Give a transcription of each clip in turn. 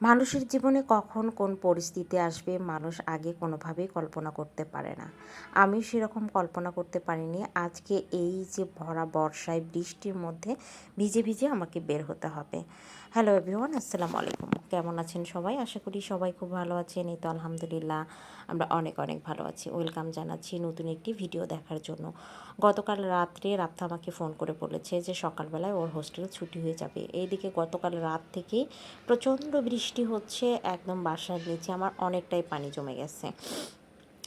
মানুষের জীবনে কখন কোন পরিস্থিতি আসবে মানুষ আগে কোনোভাবেই কল্পনা করতে পারে না। আমি সেরকম কল্পনা করতে পারিনি। আজকে এই যে ভরা বর্ষায় বৃষ্টির মধ্যে ভিজে ভিজে আমাকে বের হতে হবে। হ্যালো এভরিওয়ান আসসালামু আলাইকুম। কেমন আছেন সবাই? আশা করি সবাই খুব ভালো আছেন। এই তো আলহামদুলিল্লাহ, আমরা অনেক অনেক ভালো আছি। ওয়েলকাম জানাচ্ছি নতুন একটি ভিডিও দেখার জন্য। গতকাল রাত্রে রাপ্তা আমাকে ফোন করে বলেছে যে সকালবেলায় ওর হোস্টেল ছুটি হয়ে যাবে। এইদিকে গতকাল রাত থেকে প্রচণ্ড বৃষ্টি হচ্ছে, একদম বাসায় নিচে। আমার অনেকটাই পানি জমে গেছে।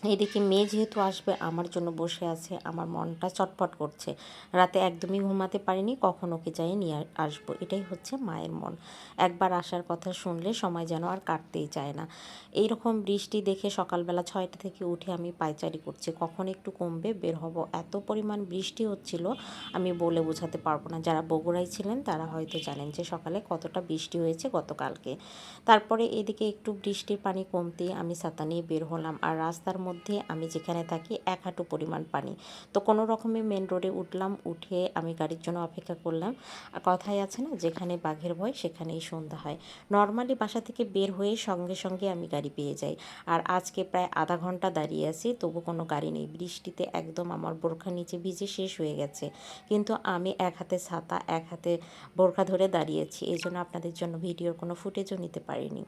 এদিকে মেয়ে যেহেতু আসবে, আমার জন্য বসে আছে, আমার মনটা চটপট করছে। রাতে একদমই ঘুমাতে পারিনি, কখন ওকে যাই নিয়ে আসব। এটাই হচ্ছে মায়ের মন। একবার আসার কথা শুনলে সময় যেন আর কাটতেই চায় না। এইরকম বৃষ্টি দেখে সকালবেলা ছয়টা থেকে উঠে আমি পায়চারি করছি। কখন একটু কমবে, বের হব। এত পরিমাণ বৃষ্টি হচ্ছিল, আমি বলে বোঝাতে পারব না। যারা বগুড়াই ছিলেন, তারা হয়তো জানেন যে সকালে কতটা বৃষ্টি হয়েছে গতকালকে। তারপরে এদিকে একটু বৃষ্টির পানি কমতে আমি ছাতা নিয়ে বের হলাম। আর রাস্তার মধ্যে আমি যেখানে থাকি এক হাঁটু পরিমাণ পানি। তো কোনো রকমে মেন রোডে উঠলাম, উঠে আমি গাড়ির জন্য অপেক্ষা করলাম। কথাই আছে না, যেখানে বাঘের ভয় সেখানেই সন্ধ্যা হয়। নর্মালি বাসা থেকে বের হয়ে সঙ্গে সঙ্গে আমি গাড়ি পেয়ে যাই। আর আজকে প্রায় আধা ঘণ্টা দাঁড়িয়ে আছি, তবু কোনো গাড়ি নেই। বৃষ্টিতে একদম আমার বোরখা নিচে ভিজে শেষ হয়ে গেছে। কিন্তু আমি এক হাতে ছাতা, এক হাতে বোরখা ধরে দাঁড়িয়েছি। এই জন্য আপনাদের জন্য ভিডিওর কোনো ফুটেজও নিতে পারিনি।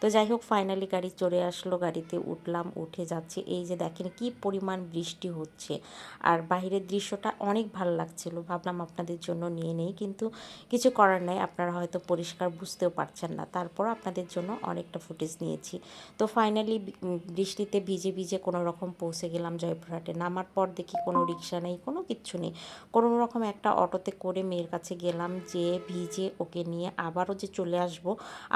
তো যাই হোক ফাইনালি গাড়ি চলে আসলো, গাড়িতে উঠলাম, উঠে যাচ্ছি। এই যে দেখেন কি পরিমাণ বৃষ্টি হচ্ছে। আর বাইরের দৃশ্যটা অনেক ভালো লাগছিল, ভাবলাম আপনাদের জন্য নিয়ে নেই, কিন্তু কিছু করার নাই, আপনারা হয়তো পরিষ্কার বুঝতেও পারছেন না। তারপর আপনাদের জন্য অনেকটা ফুটেজ নিয়েছি। তো ফাইনালি বৃষ্টিতে ভিজে ভিজে কোনো রকম পৌঁছে গেলাম জয়পুরহাটে। নামার পর দেখি কোনো রিক্সা নেই, কোনো কিচ্ছু নেই। কোনো রকম একটা অটোতে করে মেয়ের কাছে গেলাম যে ভিজে ওকে নিয়ে আবারও যে চলে আসব,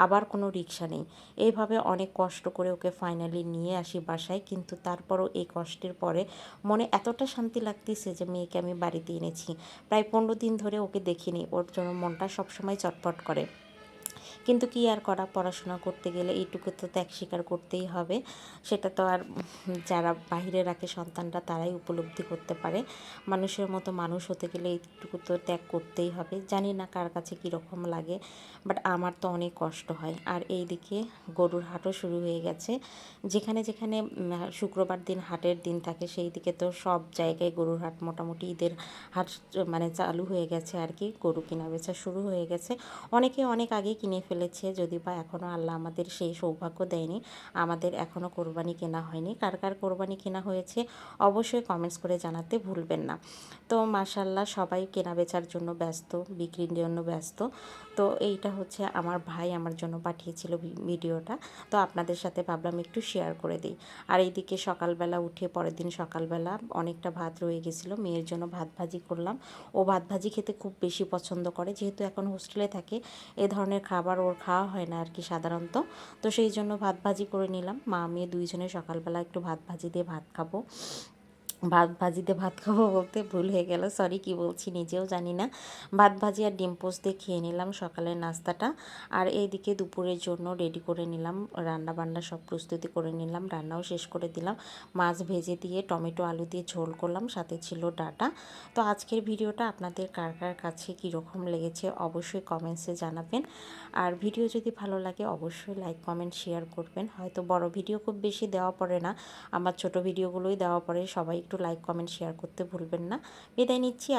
আবার কোনো রিক্সা নেই। এইভাবে অনেক কষ্ট করে ওকে ফাইনালি নিয়ে আসি বাসায়, কিন্তু তারপরও এই কষ্টের পরে মনে এতটা শান্তি লাগতেছে যে মেয়েকে আমি বাড়িতে এনেছি। প্রায় পনেরো দিন ধরে ওকে দেখিনি, ওর জন্য মনটা সবসময় চটপট করে। কিন্তু কি আর করা পড়াশোনা করতে গেলে এইটুকু তো ত্যাগ স্বীকার করতেই হবে। সেটা তো আর যারা বাহিরে রাখে সন্তানরা তারাই উপলব্ধি করতে পারে। মানুষের মতো মানুষ হতে গেলে এইটুকু তো ত্যাগ করতেই হবে। জানি না কার কাছে কীরকম লাগে বাট আমার তো অনেক কষ্ট হয়। আর এই দিকে গরুর হাটও শুরু হয়ে গেছে। যেখানে যেখানে শুক্রবার দিন হাটের দিন থাকে সেই দিকে তো সব জায়গায় গরুর হাট মোটামুটি ঈদের হাট মানে চালু হয়ে গেছে আর কি। গরু কেনা বেচা শুরু হয়ে গেছে। অনেকে অনেক আগে কিনে ফেলেছে যদি বা এখনও আল্লাহ আমাদের সেই সৌভাগ্য দেয়নি, আমাদের এখনও কোরবানি কেনা হয়নি। কার কার কোরবানি কেনা হয়েছে অবশ্যই কমেন্টস করে জানাতে ভুলবেন না। তো মাশাল্লাহ সবাই কেনা বেচার জন্য ব্যস্ত, বিক্রির জন্য ব্যস্ত। তো এইটা হচ্ছে আমার ভাই আমার জন্য পাঠিয়েছিল ভিডিওটা। তো আপনাদের সাথে ভাবলাম একটু শেয়ার করে দিই। আর এইদিকে সকালবেলা উঠে পরের দিন সকালবেলা অনেকটা ভাত রয়ে গেছিল, মেয়ের জন্য ভাত ভাজি করলাম। ও ভাত ভাজি খেতে খুব বেশি পছন্দ করে, যেহেতু এখন হোস্টেলে থাকে, এ ধরনের খাবার ওর খাওয়া হয় না আর কি সাধারণত। তো সেই জন্য ভাত ভাজি করে নিলাম। মা মেয়ে দুইজনে সকালবেলা একটু ভাত ভাজি দিয়ে ভাত খাব। ভাত ভাজিতে ভাত খাব বলতে ভুল হয়ে গেল। সরি কি বলছি নিজেও জানি না। ভাত ভাজি আর ডিম পোস্ট দিয়ে খেয়ে নিলাম সকালের নাস্তাটা। আর এইদিকে দুপুরের জন্য রেডি করে নিলাম রান্না বান্না সব প্রস্তুতি করে নিলাম, রান্নাও শেষ করে দিলাম। মাছ ভেজে দিয়ে টমেটো আলু দিয়ে ঝোল করলাম, সাথে ছিল ডাটা। তো আজকের ভিডিওটা আপনাদের কার কার কাছে কীরকম লেগেছে অবশ্যই কমেন্টসে জানাবেন। আর ভিডিও যদি ভালো লাগে অবশ্যই লাইক কমেন্ট শেয়ার করবেন। হয়তো বড় ভিডিও খুব বেশি দেওয়া পড়ে না। আমার ছোট ভিডিওগুলোই দেওয়া পড়ে, সবাই একটু লাইক কমেন্ট শেয়ার করতে ভুলবেন না। বিদায় নিচ্ছি